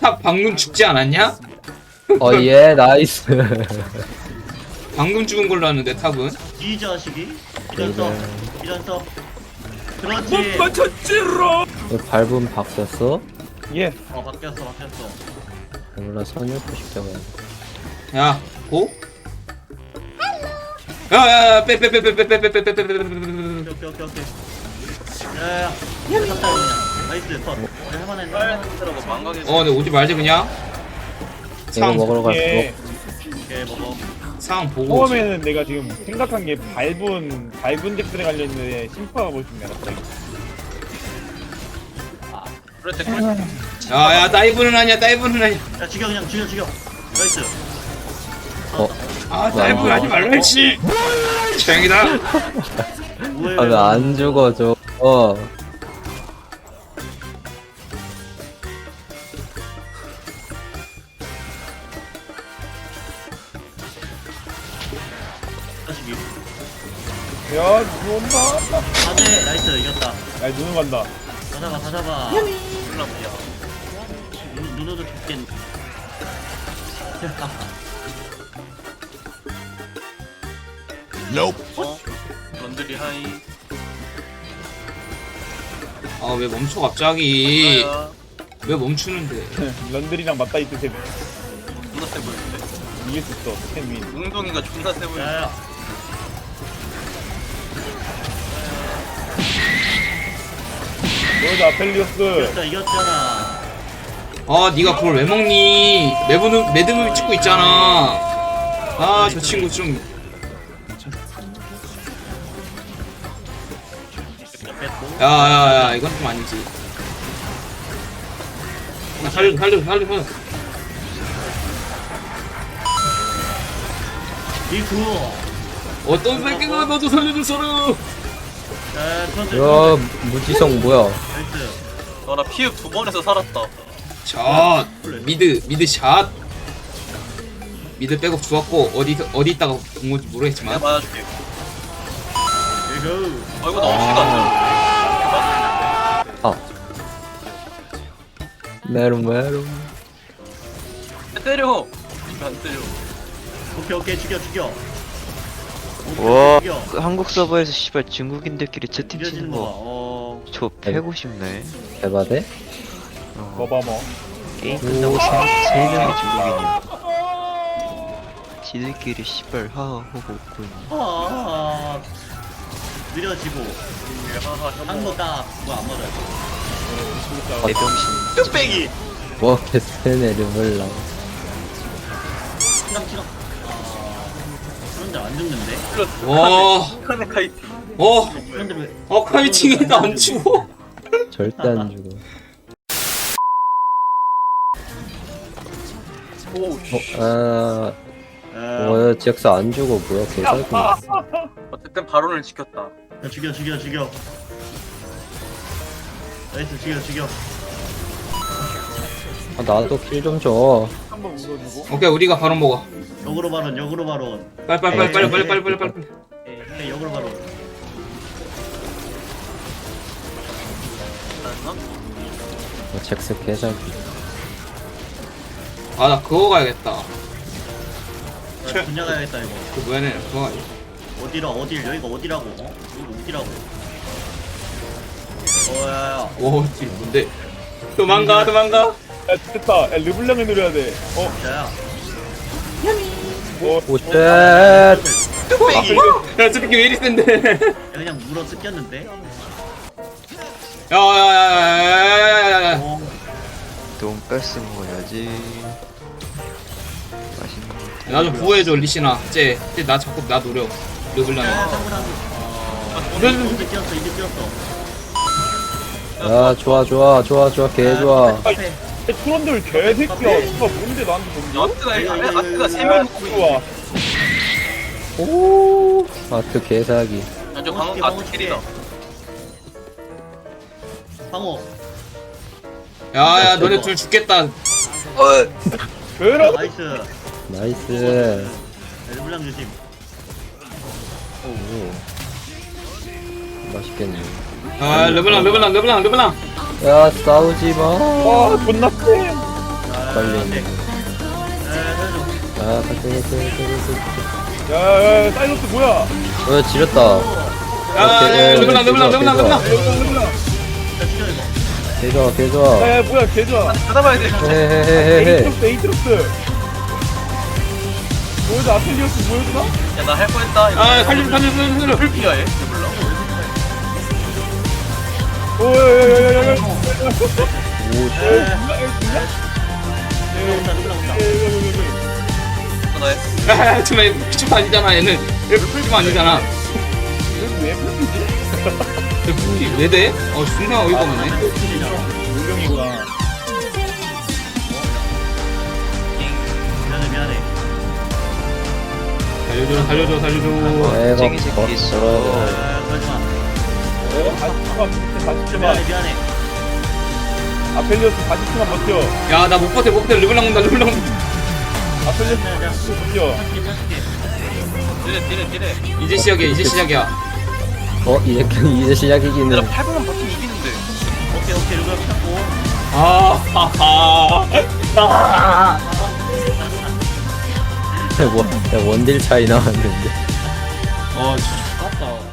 탑 방금 죽지 않았냐? 어예 나이스 방금 죽은 걸로 아는데 탑은 이 자식이 이런 써 이런 써 그렇지 왜 밟음 바뀌었어? 예. 어 바뀌었어 바뀌었어 몰라 선율포 싶다고 야 고? 야야야 빼빼빼빼빼빼빼빼빼빼빼빼빼빼 오케이 오케이 오케이 오케이 야야야 샀다 그냥 나이스 컷할 어 근데 오지 말지 그냥. 이거 상, 먹으러 갔어 예. 먹어. 상황 보고 오지. 처음에는 내가 지금 생각한 게 밟은 밟은 잭슨에 갈려 있는데 심파가 보시네 갑자기. 그럴 때 꿀- 야야 다이브는 아니야 다이브는 아니야. 야 죽여 그냥 죽여 죽여. 나이스. 어? 아 다이브 하지 말라 했지. 뭐해 아왜 안 죽어 저어 야 누웠나? 아네 나이스 이겼다. 야 눈은 간다. 다 잡아 다 잡아 몰라 뭐야 눈- 눈으로 죽겠 어? 런드리 하이. 아 왜 멈춰 갑자기? 하야 왜 멈추는데? 런들이랑 맞다 있을 때 존나 세 보이는데? 이길 수 있어. 캔윈. 웅동이가 존나 세 보이는데? 야야 너자 펠리오스. 이겼다 이겼잖아. 아 네가 그걸 왜 먹니? 매드무 매드무비 찍고 있잖아. 아 저 친구 좀. 뺐고 야야야 이건 좀 아니지. 야, 살려 살려 살려 살려. 이구 어떤 새끼가 너도 살려줄 사람 야 무지성 뭐야? 나이스 너나 피흡 두 번에서 살았다. 샷! 미드 미드 샷! 미드 백업 좋았고 어디 어디 있다가 본 건지 내가 모르겠지만. 맞아줄게. 이구 아이고 나 없이가 아. 메롱 메롱. 안 때려! 이거 안 때려. 오케이 오케이. 죽여 죽여 와. 그 한국 서버에서 씨발 중국인들끼리 채팅 치는 거봐 거. 어. 저 패고 싶네. 대바대? 어, 뭐봐 뭐. 게임 끝나고 세, 세 명이 중국인이야. 지들끼리 씨발 하하 하고 웃고 있네. 아, 느려지고. 하하 한거 딱 그거 안 맞아요. 대병신. 뚝배기! 뭐 개스페네 르블랑 치렁 치렁 아 그런데 안 죽는데? 와. 카네 카이팅. 어, 왜어 카이팅에도 안 죽어? 절대 안 죽어. 오우 씨. 어, 아. 에, 어, 잭스 안 죽어. 뭐야 개사기 어쨌든 바론을 지켰다. 야, 죽여 죽여 죽여. 나이스 죽여 죽여. 아, 나도 킬 좀줘. 한번 웃어주고. 오케이 우리가 바로 먹어 역으로 바론 역으로 바론 빨리 빨리 빨리 빨리 빨리 빨리 빨리. 빨리 오케이 역으로 알았나? 어, 잭스 개사기 아나 그거 가야겠다. 분야 가야겠다 이거. 그 뭐야네 그거 가야? 어디라 어딜 여기가 어디라고? 어? 여기 어디라고? 어야야 오뒤 뭔데? 도망가 도망가. 야 됐다. 야 르블랑을 노려야 돼. 어. 야야 뭐. 오쉣 야, 스피키 왜 이리 센데? 그냥 물어 뜯겼는데. 야, 야, 야, 야, 야, 야. 어, 돈가스 먹어야지. 맛있는 나좀 구해줘, 리시나. 쟤, 쟤나 자꾸 나 노려. 르블랑. 어, 이제 야 좋아 좋아 좋아 좋아 개 좋아. 앞에. 트런들 개새끼야. 누가 뭔데 나한테 던져? 아트가 아트가 아트가 세명 먹고 있네. 좋아. 오. 아트 개사기. 아주 강한 아트 캐리다 방어. 야야 너네 둘 죽겠다. 그럼. 나이스. 나이스. 르블랑 조심. 오. 맛있겠네 아 르블랑 르블랑 르블랑 르블랑 야 싸우지 마 와 존나 세. 자 빨리. 아, 갈게, 갈게, 갈게. 야야야 사이러스 뭐야 어, 지렸다. 아 오케이, 르블랑 르블랑 르블랑 르블랑 르블랑 자 죽여 이거 개 좋아, 개 좋아. 야야 뭐야 개좋아 받아봐야 돼. 헤헤헤헤헤. 에이트로스 에이트로스 보여줘 아펠리오스 보여주나? 야, 나 할 뻔했다. 아 살려 살려 살려 살려 풀 피가해. 몰라. 오야야 너 해. 아 정말 피축 아니잖아 얘는 얘 풀좀 아니잖아 풀이 왜 돼? 어 순간 어이가 없네 물령이구나 미안해 미안해 살려줘 살려줘 살려줘 내가 쟁이 새끼 있어. 에 그러지마 어? 40초만 40초만 미안해 미안해 아펠리오스 40초만 버텨 야 나 못 버텨 못 버텨 르블랑 온다 르블랑 온다 아펠리오스 자자 40초 버텨 딜해. 이제 시작이야 이제 시작이야 어, 이제, 이제 시작이기는. 얘들아, 8분만 버티면 이기는데. 오케이 오케이 르블랑 찾고 아하하 뭐, 야, 원딜 차이 나왔는데. 어 진짜 좋았다